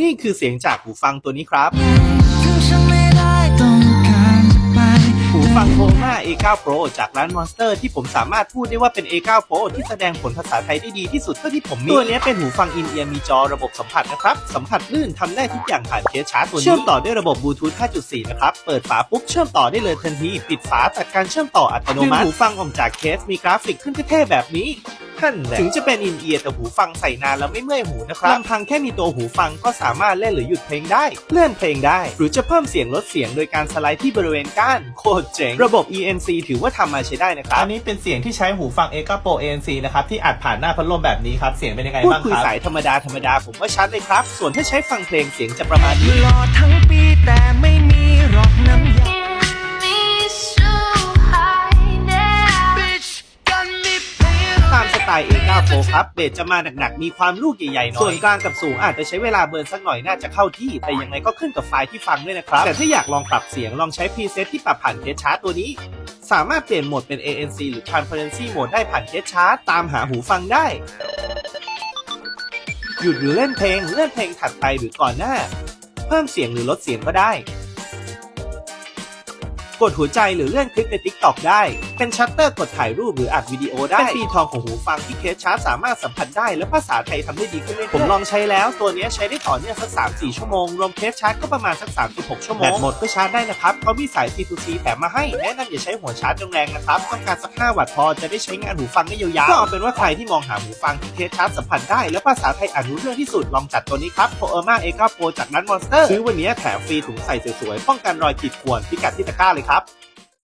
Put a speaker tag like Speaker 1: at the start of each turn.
Speaker 1: นี่คือเสียงจากหูฟังตัวนี้ครับ
Speaker 2: ถึงฉันไม่ได้ต้องการจะไป
Speaker 1: หูฟังโ o มา A9 Pro จากร้าน Monster ที่ผมสามารถพูดได้ว่าเป็น A9 Pro ที่แสดงผลภาษาไทยได้ดีที่สุดเท่าที่ผมมี ตัวนี้เป็นหูฟังอินเอียร์มีจอระบบสัมผัสนะครับ สัมผัสลื่นทำได้ทุกอย่างผ่านเคสชาร์จตัวนี้ เชื่อมต่อด้วยระบบบลูทูธ 5.4 นะครับ เปิดฝาปุ๊บเชื่อมต่อได้เลยทันที ปิดฝาตัดการเชื่อมต่ออัตโนมัติดึงหูฟังออกจากเคสมีกราฟิกขึ้นเท่ๆแบบนี้ ท่านแหละถึงจะเป็นอินเอียร์แต่หูฟังใส่นานแล้วไม่เมื่อยหูนะครับลำพังแค่มีตัวหูฟังก็สามารถเล่นหรือหยุดเพลงได้ เลื่อนเพลงได้ หรือจะเพิ่มเสียงลดเสียงโดยการสไลด์ที่บริเวณก้านโคตรเจ๋ง ระบบ ENC ถือว่าทำมาใช้ได้นะครับ
Speaker 3: อันนี้เป็นเสียงที่ใช้หูฟัง a 9 Pro ANC นะครับที่อัดผ่านหน้าพัดลมแบบนี้ครับ เสียงเป็นยังไง
Speaker 1: พูด
Speaker 3: บ้าง
Speaker 1: คุย
Speaker 3: ครับ
Speaker 1: สายธรรมดาธรรมดาผมว่าชัดเลยครับ ส่วนถ้าใช้ฟังเพลงเสียงจะประมาณนี้
Speaker 2: รอทั้งปีแต่ไม่
Speaker 1: ไตล์ A9 Pro ครับเบสจะมาหนักๆ มีความลูกใหญ่ๆหน่อย ส่วนกลางกับสูงอาจจะใช้เวลาเบิร์นสักหน่อยน่าจะเข้าที่ แต่ยังไงก็ขึ้นกับไฟล์ที่ฟังด้วยนะครับ แต่ถ้าอยากลองปรับเสียงลองใช้พรีเซตที่ปรับผ่านเคสชาร์ตตัวนี้ สามารถเปลี่ยนโหมดเป็น ANC หรือ Transparency โหมดได้ผ่านเคสชาร์ตตามหาหูฟังได้ หยุดหรือเล่นเพลงเลื่อนเพลงถัดไปหรือก่อนหน้า เพิ่มเสียงหรือลดเสียงก็ได้ กดหัวใจหรือเลื่อนคลิปใน TikTok ได้ เป็นชัตเตอร์กดถ่ายรูปหรืออัดวิดีโอได้ เป็นปีทองของหูฟังที่เคสชาร์จสามารถสัมผัสได้ และภาษาไทยทำได้ดีขึ้นเรื่อยๆผมลองใช้แล้วตัวนี้ใช้ได้ต่อเนื่องสัก3-4ชั่วโมง รวมเคสชาร์จก็ประมาณสัก36ชั่วโมงแบตหมดก็ชาร์จได้นะครับเขามีสาย C2C แถมมาให้แนะนำอย่าใช้หัวชาร์จแรงนะครับต้องการสัก5วัตต์พอจะได้ใช้งานหูฟังได้ยาวๆก็เอาเป็นว่าใครที่มองหาหูฟังที่เคสชาร์จสัมผัสได้ และภาษาไทยอ่านรู้เรื่องที่สุดลองจัดตัวนี้ครับ p o e r m a A9 Pro จากร้าน Monster ซื้อวันนี้แถมฟรีถุงใส่สวยๆป้องกันรอยขีดข่วนพิกัดที่ตะกร้าเลยครับ